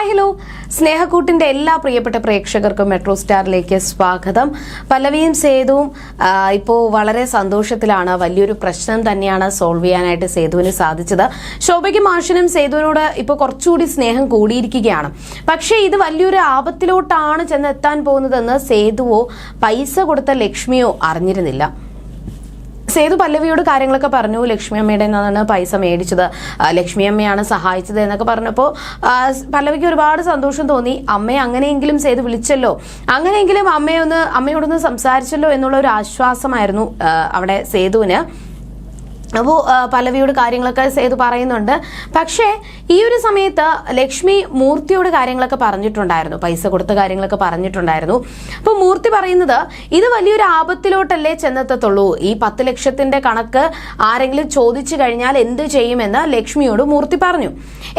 Hi hello. സ്നേഹക്കൂട്ടിന്റെ എല്ലാ പ്രിയപ്പെട്ട പ്രേക്ഷകർക്കും മെട്രോ സ്റ്റാറിലേക്ക് സ്വാഗതം. പല്ലവിയും സേതുവും ഇപ്പോൾ ഇപ്പോ വളരെ സന്തോഷത്തിലാണ്. വലിയൊരു പ്രശ്നം തന്നെയാണ് സോൾവ് ചെയ്യാനായിട്ട് സേതുവിന് സാധിച്ചത്. ശോഭയ്ക്കും മാഷിനും സേതുവിനോട് ഇപ്പോൾ കുറച്ചുകൂടി സ്നേഹം കൂടിയിരിക്കുകയാണ്. പക്ഷേ ഇത് വലിയൊരു ആപത്തിലോട്ടാണ് ചെന്നെത്താൻ പോകുന്നതെന്ന് സേതുവോ പൈസ കൊടുത്ത ലക്ഷ്മിയോ അറിഞ്ഞിരുന്നില്ല. സേതു പല്ലവിയോട് കാര്യങ്ങളൊക്കെ പറഞ്ഞു. ലക്ഷ്മി അമ്മയുടെ നിന്നാണ് പൈസ മേടിച്ചത്. ലക്ഷ്മി അമ്മയാണ് സഹായിച്ചത് എന്നൊക്കെ പറഞ്ഞപ്പോൾ പല്ലവിക്ക് ഒരുപാട് സന്തോഷം തോന്നി. അമ്മയെ അങ്ങനെയെങ്കിലും സേതു വിളിച്ചല്ലോ. അങ്ങനെയെങ്കിലും അമ്മയൊന്ന് അമ്മയോടൊന്ന് സംസാരിച്ചല്ലോ എന്നുള്ള ഒരു ആശ്വാസമായിരുന്നു അവിടെ സേതുവിന്. അപ്പോൾ പല്ലവിയോട് കാര്യങ്ങളൊക്കെ സേതു പറയുന്നുണ്ട്. പക്ഷേ ഈ ഒരു സമയത്ത് ലക്ഷ്മി മൂർത്തിയോട് കാര്യങ്ങളൊക്കെ പറഞ്ഞിട്ടുണ്ടായിരുന്നു. പൈസ കൊടുത്ത കാര്യങ്ങളൊക്കെ പറഞ്ഞിട്ടുണ്ടായിരുന്നു. അപ്പോൾ മൂർത്തി പറയുന്നത് ഇത് വലിയൊരു ആപത്തിലോട്ടല്ലേ ചെന്നെത്തത്തുള്ളൂ? ഈ പത്ത് ലക്ഷത്തിന്റെ കണക്ക് ആരെങ്കിലും ചോദിച്ചു കഴിഞ്ഞാൽ എന്ത് ചെയ്യുമെന്ന് ലക്ഷ്മിയോട് മൂർത്തി പറഞ്ഞു.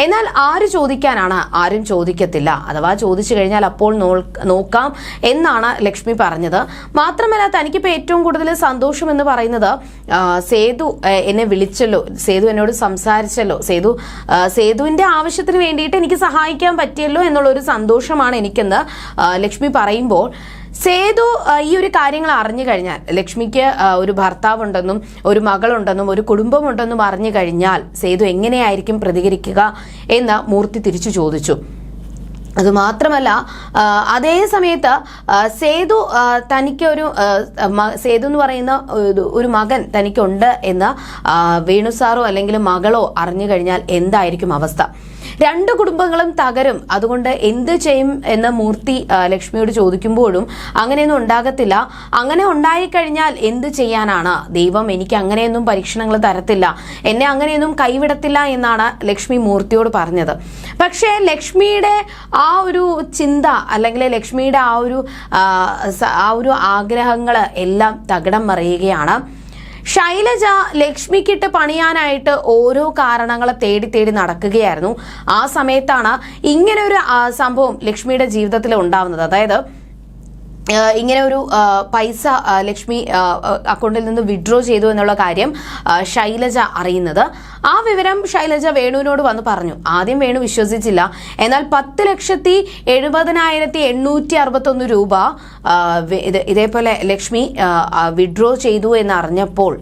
എന്നാൽ ആര് ചോദിക്കാനാണ്? ആരും ചോദിക്കത്തില്ല. അഥവാ ചോദിച്ചു കഴിഞ്ഞാൽ അപ്പോൾ നോക്കാം എന്നാണ് ലക്ഷ്മി പറഞ്ഞത്. മാത്രമല്ല തനിക്കിപ്പോൾ ഏറ്റവും കൂടുതൽ സന്തോഷം എന്ന് പറയുന്നത് സേതു എന്നെ വിളിച്ചല്ലോ സേതു എന്നോട് സംസാരിച്ചല്ലോ. സേതു സേതുവിന്റെ ആവശ്യത്തിന് വേണ്ടിയിട്ട് എനിക്ക് സഹായിക്കാൻ പറ്റിയല്ലോ എന്നുള്ള ഒരു സന്തോഷമാണ് എനിക്കെന്ന് ലക്ഷ്മി പറയുമ്പോൾ സേതു ഈ ഒരു കാര്യങ്ങൾ അറിഞ്ഞു കഴിഞ്ഞാൽ ലക്ഷ്മിക്ക് ഒരു ഭർത്താവുണ്ടെന്നും ഒരു മകളുണ്ടെന്നും ഒരു കുടുംബമുണ്ടെന്നും അറിഞ്ഞു കഴിഞ്ഞാൽ സേതു എങ്ങനെയായിരിക്കും പ്രതികരിക്കുക എന്ന് മൂർത്തി തിരിച്ചു ചോദിച്ചു. അത് മാത്രമല്ല അതേ സമയത്ത് സേതു തനിക്കൊരു സേതു എന്ന് പറയുന്ന ഒരു- മകൻ തനിക്കുണ്ട് എന്ന് വേണു സാറോ അല്ലെങ്കിൽ മകളോ അറിഞ്ഞു കഴിഞ്ഞാൽ എന്തായിരിക്കും അവസ്ഥ? രണ്ട് കുടുംബങ്ങളും തകരും. അതുകൊണ്ട് എന്ത് ചെയ്യും എന്ന് മൂർത്തി ലക്ഷ്മിയോട് ചോദിക്കുമ്പോഴും അങ്ങനെയൊന്നും ഉണ്ടാകത്തില്ല. അങ്ങനെ ഉണ്ടായിക്കഴിഞ്ഞാൽ എന്ത് ചെയ്യാനാണ്? ദൈവം എനിക്ക് അങ്ങനെയൊന്നും പരീക്ഷണങ്ങൾ തരത്തില്ല. എന്നെ അങ്ങനെയൊന്നും കൈവിടത്തില്ല എന്നാണ് ലക്ഷ്മി മൂർത്തിയോട് പറഞ്ഞത്. പക്ഷേ ലക്ഷ്മിയുടെ ആ ഒരു ചിന്ത അല്ലെങ്കിൽ ലക്ഷ്മിയുടെ ആ ഒരു ആ, ഒരു ആഗ്രഹങ്ങൾ എല്ലാം തകിടം മറിയുകയാണ്. ശൈലജ ലക്ഷ്മിക്കിട്ട് പണിയാനായിട്ട് ഓരോ കാരണങ്ങളെ തേടി തേടി നടക്കുകയായിരുന്നു. ആ സമയത്താണ് ഇങ്ങനെ ഒരു സംഭവം ലക്ഷ്മിയുടെ ജീവിതത്തിൽ ഉണ്ടാവുന്നത്. അതായത് ഇങ്ങനെ ഒരു പൈസ ലക്ഷ്മി അക്കൗണ്ടിൽ നിന്ന് വിഡ്രോ ചെയ്തു എന്നുള്ള കാര്യം ശൈലജ അറിയുന്നത്. ആ വിവരം ശൈലജ വേണുവിനോട് വന്ന് പറഞ്ഞു. ആദ്യം വേണു വിശ്വസിച്ചില്ല. എന്നാൽ പത്ത് ലക്ഷത്തി എഴുപതിനായിരത്തി എണ്ണൂറ്റി അറുപത്തൊന്ന് രൂപ ഇത് ഇതേപോലെ ലക്ഷ്മി വിഡ്രോ ചെയ്തു എന്നറിഞ്ഞപ്പോൾ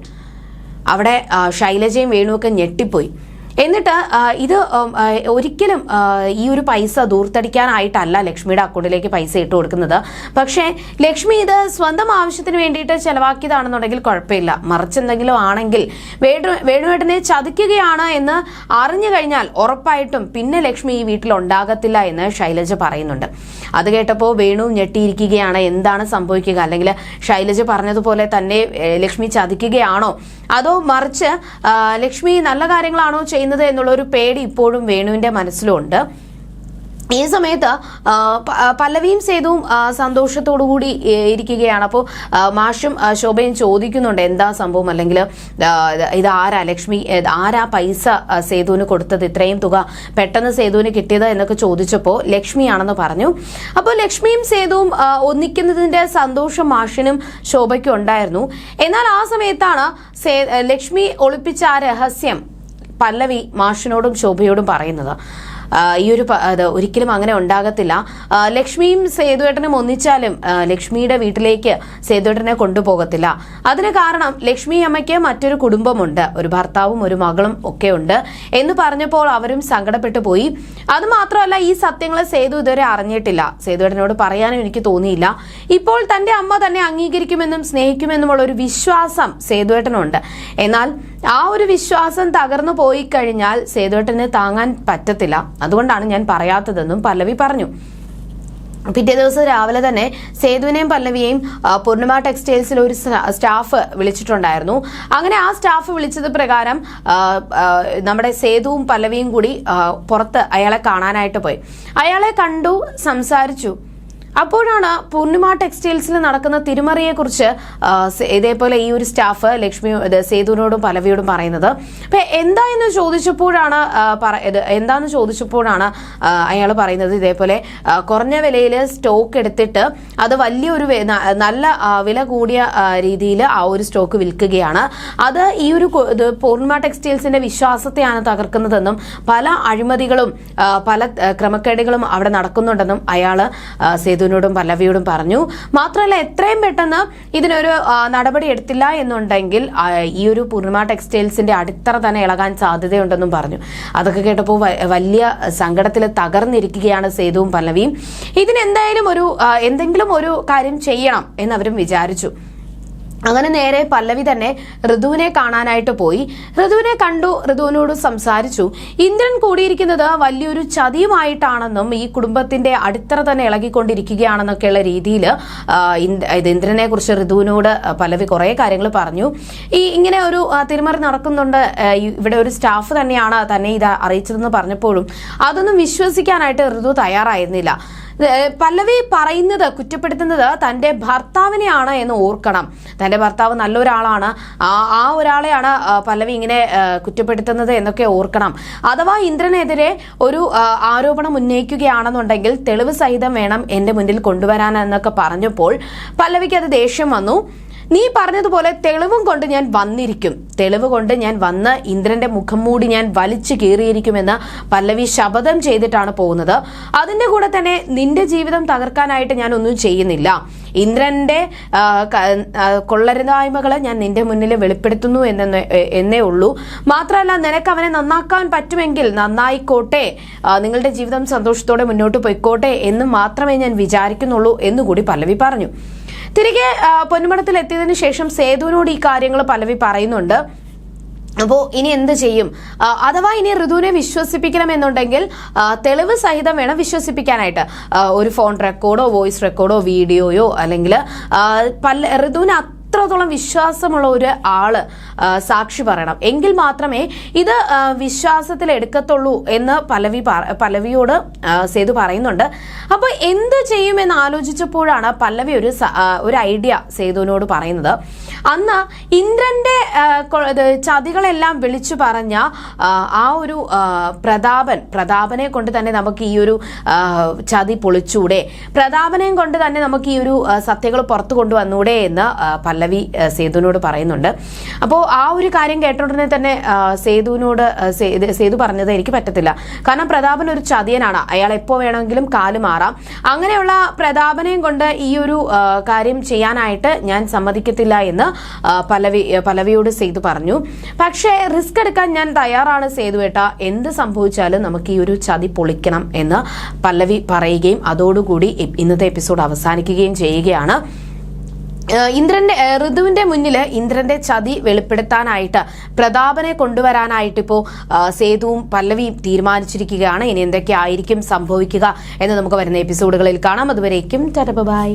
അവിടെ ശൈലജയും വേണുവൊക്കെ ഞെട്ടിപ്പോയി. എന്നിട്ട് ഇത് ഒരിക്കലും ഈ ഒരു പൈസ ദൂർത്തടിക്കാനായിട്ടല്ല ലക്ഷ്മിയുടെ അക്കൗണ്ടിലേക്ക് പൈസ ഇട്ട് കൊടുക്കുന്നത്. പക്ഷേ ലക്ഷ്മി ഇത് സ്വന്തം ആവശ്യത്തിന് വേണ്ടിയിട്ട് ചെലവാക്കിയതാണെന്നുണ്ടെങ്കിൽ കുഴപ്പമില്ല. മറിച്ച് എന്തെങ്കിലും ആണെങ്കിൽ വേണു വേണുവേട്ടനെ ചതിക്കുകയാണ് എന്ന് അറിഞ്ഞു കഴിഞ്ഞാൽ ഉറപ്പായിട്ടും പിന്നെ ലക്ഷ്മി ഈ വീട്ടിൽ ഉണ്ടാകത്തില്ല എന്ന് ശൈലജ പറയുന്നുണ്ട്. അത് കേട്ടപ്പോൾ വേണു ഞെട്ടിയിരിക്കുകയാണ്. എന്താണ് സംഭവിക്കുക? അല്ലെങ്കിൽ ശൈലജ പറഞ്ഞതുപോലെ തന്നെ ലക്ഷ്മി ചതിക്കുകയാണോ? അതോ മറിച്ച് ലക്ഷ്മി നല്ല കാര്യങ്ങളാണോ ചെയ്യുന്നത് എന്നുള്ള ഒരു പേടി ഇപ്പോഴും വേണുവിന്റെ മനസ്സിലുണ്ട്. ഈ സമയത്ത് പല്ലവിയും സേതുവും സന്തോഷത്തോടു കൂടി ഇരിക്കുകയാണ്. അപ്പോൾ മാഷും ശോഭയും ചോദിക്കുന്നുണ്ട് എന്താ സംഭവം? അല്ലെങ്കിൽ ഇത് ആരാ ലക്ഷ്മി ആരാ പൈസ സേതുവിന് കൊടുത്തത്? ഇത്രയും തുക പെട്ടെന്ന് സേതുവിന് കിട്ടിയത് എന്നൊക്കെ ചോദിച്ചപ്പോൾ ലക്ഷ്മിയാണെന്ന് പറഞ്ഞു. അപ്പോൾ ലക്ഷ്മിയും സേതുവും ഒന്നിക്കുന്നതിന്റെ സന്തോഷം മാഷിനും ശോഭയ്ക്കും ഉണ്ടായിരുന്നു. എന്നാൽ ആ സമയത്താണ് ലക്ഷ്മി ഒളിപ്പിച്ച ആ രഹസ്യം. പല്ലവി മാഷിനോടും ശോഭയോടും പറയുന്നത്. ഈ ഒരു അത് ഒരിക്കലും അങ്ങനെ ഉണ്ടാകത്തില്ല. ലക്ഷ്മിയും സേതുവേട്ടനും ഒന്നിച്ചാലും ലക്ഷ്മിയുടെ വീട്ടിലേക്ക് സേതുവേട്ടനെ കൊണ്ടുപോകത്തില്ല. അതിന് കാരണം ലക്ഷ്മി അമ്മയ്ക്ക് മറ്റൊരു കുടുംബമുണ്ട്. ഒരു ഭർത്താവും ഒരു മകളും ഒക്കെ ഉണ്ട് എന്ന് പറഞ്ഞപ്പോൾ അവരും സങ്കടപ്പെട്ടു പോയി. അതുമാത്രമല്ല ഈ സത്യങ്ങൾ സേതു ഇതുവരെ അറിഞ്ഞിട്ടില്ല. സേതുവേട്ടനോട് പറയാനും എനിക്ക് തോന്നിയില്ല. ഇപ്പോൾ തന്റെ അമ്മ തന്നെ അംഗീകരിക്കുമെന്നും സ്നേഹിക്കുമെന്നുമുള്ള ഒരു വിശ്വാസം സേതുവേട്ടനുണ്ട്. എന്നാൽ ആ ഒരു വിശ്വാസം തകർന്നു പോയി കഴിഞ്ഞാൽ സേതുവേട്ടന് താങ്ങാൻ പറ്റത്തില്ല. അതുകൊണ്ടാണ് ഞാൻ പറയാത്തതെന്നും പല്ലവി പറഞ്ഞു. പിറ്റേ ദിവസം രാവിലെ തന്നെ സേതുവിനെയും പല്ലവിയെയും പൂർണിമ ടെക്സ്റ്റൈൽസിൽ ഒരു സ്റ്റാഫ് വിളിച്ചിട്ടുണ്ടായിരുന്നു. അങ്ങനെ ആ സ്റ്റാഫ് വിളിച്ചത് പ്രകാരം നമ്മുടെ സേതുവും പല്ലവിയും കൂടി പുറത്ത് അയാളെ കാണാനായിട്ട് പോയി. അയാളെ കണ്ടു സംസാരിച്ചു. അപ്പോഴാണ് പൂർണിമ ടെക്സ്റ്റൈൽസിൽ നടക്കുന്ന തിരുമറിയെ കുറിച്ച് ഇതേപോലെ ഈ ഒരു സ്റ്റാഫ് ലക്ഷ്മി സേതുവിനോടും പലവിയോടും പറയുന്നത്. അപ്പൊ എന്താ എന്ന് ചോദിച്ചപ്പോഴാണ് എന്താന്ന് ചോദിച്ചപ്പോഴാണ് അയാൾ പറയുന്നത് ഇതേപോലെ കുറഞ്ഞ വിലയിൽ സ്റ്റോക്ക് എടുത്തിട്ട് അത് വലിയൊരു നല്ല വില കൂടിയ രീതിയിൽ ആ ഒരു സ്റ്റോക്ക് വിൽക്കുകയാണ്. അത് ഈ ഒരു പൂർണിമ ടെക്സ്റ്റൈൽസിന്റെ വിശ്വാസത്തെയാണ് തകർക്കുന്നതെന്നും പല അഴിമതികളും പല ക്രമക്കേടുകളും അവിടെ നടക്കുന്നുണ്ടെന്നും അയാൾ സേതുവിനോടും പല്ലവിയോടും പറഞ്ഞു മാത്രമല്ല എത്രയും പെട്ടെന്ന് ഇതിനൊരു നടപടി എടുത്തില്ല എന്നുണ്ടെങ്കിൽ ഈ ഒരു പൂർണിമ ടെക്സ്റ്റൈൽസിന്റെ അടിത്തറ തന്നെ ഇളകാൻ സാധ്യതയുണ്ടെന്നും പറഞ്ഞു. അതൊക്കെ കേട്ടപ്പോൾ വലിയ സങ്കടത്തിൽ തകർന്നിരിക്കുകയാണ് സേതുവും പല്ലവിയും. ഇതിനെന്തായാലും ഒരു എന്തെങ്കിലും ഒരു കാര്യം ചെയ്യണം എന്നവരും വിചാരിച്ചു. അങ്ങനെ നേരെ പല്ലവി തന്നെ ഋതുവിനെ കാണാനായിട്ട് പോയി. ഋതുവിനെ കണ്ടു ഋതുവിനോട് സംസാരിച്ചു. ഇന്ദ്രൻ കൂടിയിരിക്കുന്നത് വലിയൊരു ചതിയുമായിട്ടാണെന്നും ഈ കുടുംബത്തിന്റെ അടിത്തറ തന്നെ ഇളകിക്കൊണ്ടിരിക്കുകയാണെന്നൊക്കെയുള്ള രീതിയിൽ ഇത് ഇന്ദ്രനെ കുറിച്ച് ഋതുവിനോട് പല്ലവി കുറേ കാര്യങ്ങൾ പറഞ്ഞു. ഈ ഇങ്ങനെ ഒരു തിരുമറി നടക്കുന്നുണ്ട് ഇവിടെ ഒരു സ്റ്റാഫ് തന്നെയാണ് തന്നെ ഇത് അറിയിച്ചതെന്ന് പറഞ്ഞപ്പോഴും അതൊന്നും വിശ്വസിക്കാനായിട്ട് ഋതു തയ്യാറായിരുന്നില്ല. പല്ലവി പറയുന്നത് കുറ്റപ്പെടുത്തുന്നത് തന്റെ ഭർത്താവിനെയാണ് എന്ന് ഓർക്കണം. തന്റെ ഭർത്താവ് നല്ലൊരാളാണ്. ആ ഒരാളെയാണ് പല്ലവി ഇങ്ങനെ കുറ്റപ്പെടുത്തുന്നത് എന്നൊക്കെ ഓർക്കണം. അഥവാ ഇന്ദ്രനെതിരെ ഒരു ആരോപണം ഉന്നയിക്കുകയാണെന്നുണ്ടെങ്കിൽ തെളിവ് സഹിതം വേണം എന്റെ മുന്നിൽ കൊണ്ടുവരാൻ എന്നൊക്കെ പറഞ്ഞപ്പോൾ പല്ലവിക്ക് അത് ദേഷ്യം വന്നു. നീ പറഞ്ഞതുപോലെ തെളിവും കൊണ്ട് ഞാൻ വന്നിരിക്കും. തെളിവ് കൊണ്ട് ഞാൻ വന്ന് ഇന്ദ്രന്റെ മുഖം മൂടി ഞാൻ വലിച്ചു കീറിയിരിക്കുമെന്ന് പല്ലവി ശപഥം ചെയ്തിട്ടാണ് പോകുന്നത്. അതിന്റെ കൂടെ തന്നെ നിന്റെ ജീവിതം തകർക്കാനായിട്ട് ഞാൻ ഒന്നും ചെയ്യുന്നില്ല. ഇന്ദ്രന്റെ കൊള്ളരുതായ്മകൾ ഞാൻ നിന്റെ മുന്നിൽ വെളിപ്പെടുത്തുന്നു എന്നെ എന്നേ ഉള്ളൂ. മാത്രമല്ല നിനക്ക് അവനെ നന്നാക്കാൻ പറ്റുമെങ്കിൽ നന്നായിക്കോട്ടെ നിങ്ങളുടെ ജീവിതം സന്തോഷത്തോടെ മുന്നോട്ട് പോയിക്കോട്ടെ എന്ന് മാത്രമേ ഞാൻ വിചാരിക്കുന്നുള്ളൂ എന്നുകൂടി പല്ലവി പറഞ്ഞു. തിരികെ ആ, പൊന്നുമടത്തിൽ എത്തിയതിനു ശേഷം സേതുവിനോട് ഈ കാര്യങ്ങൾ പലവി പറയുന്നുണ്ട്. അപ്പോൾ ഇനി എന്ത് ചെയ്യും? അഥവാ ഇനി ഋതുവിനെ വിശ്വസിപ്പിക്കണമെന്നുണ്ടെങ്കിൽ തെളിവ് സഹിതം വേണം വിശ്വസിപ്പിക്കാനായിട്ട്. ഒരു ഫോൺ റെക്കോർഡോ വോയിസ് റെക്കോർഡോ വീഡിയോയോ അല്ലെങ്കിൽ പല ഋതുവിന് അത്രത്തോളം വിശ്വാസമുള്ള ഒരു ആൾ സാക്ഷി പറയണം. എങ്കിൽ മാത്രമേ ഇത് വിശ്വാസത്തിൽ എടുക്കത്തുള്ളൂ എന്ന് പലവി പലവിയോട് സേതു പറയുന്നുണ്ട്. അപ്പോൾ എന്ത് ചെയ്യുമെന്ന് ആലോചിച്ചപ്പോഴാണ് പല്ലവി ഒരു ഒരു ഐഡിയ സേതുവിനോട് പറയുന്നത്. അന്ന് ഇന്ദ്രന്റെ ചതികളെല്ലാം വിളിച്ചു പറഞ്ഞ ആ, ഒരു പ്രതാപൻ പ്രതാപനെ കൊണ്ട് തന്നെ നമുക്ക് ഈ ഒരു ചതി പൊളിച്ചൂടെ. പ്രതാപനെയും കൊണ്ട് തന്നെ നമുക്ക് ഈ ഒരു സത്യങ്ങൾ പുറത്തു കൊണ്ടുവന്നൂടെ എന്ന് ആ, പല്ലവി സേതുവിനോട് പറയുന്നുണ്ട്. അപ്പോൾ ആ ഒരു കാര്യം കേട്ടോടനെ തന്നെ സേതുവിനോട് സേതു പറഞ്ഞത് എനിക്ക് പറ്റത്തില്ല. കാരണം പ്രതാപൻ ഒരു ചതിയനാണ്. അയാൾ എപ്പോൾ വേണമെങ്കിലും കാൽ മാറാം. അങ്ങനെയുള്ള പ്രതാപനെയും കൊണ്ട് ഈ ഒരു കാര്യം ചെയ്യാനായിട്ട് ഞാൻ സമ്മതിക്കത്തില്ല എന്ന് പലവി പല്ലവി പല്ലവിയോട് സേതു പറഞ്ഞു. പക്ഷേ റിസ്ക് എടുക്കാൻ ഞാൻ തയ്യാറാണ് സേതുവേട്ട എന്ത് സംഭവിച്ചാലും നമുക്ക് ഈ ഒരു ചതി പൊളിക്കണം എന്ന് പല്ലവി പറയുകയും അതോടുകൂടി ഇന്നത്തെ എപ്പിസോഡ് അവസാനിക്കുകയും ചെയ്യുകയാണ്. ഇന്ദ്രന്റെ ഋതുവിന്റെ മുന്നിൽ ഇന്ദ്രന്റെ ചതി വെളിപ്പെടുത്താനായിട്ട് പ്രതാപനെ കൊണ്ടുവരാനായിട്ട് ഇപ്പോൾ സേതുവും പല്ലവിയും തീരുമാനിച്ചിരിക്കുകയാണ്. ഇനി എന്തൊക്കെ ആയിരിക്കും സംഭവിക്കുക എന്ന് നമുക്ക് വരുന്ന എപ്പിസോഡുകളിൽ കാണാം. അതുവരേക്കും ബൈ.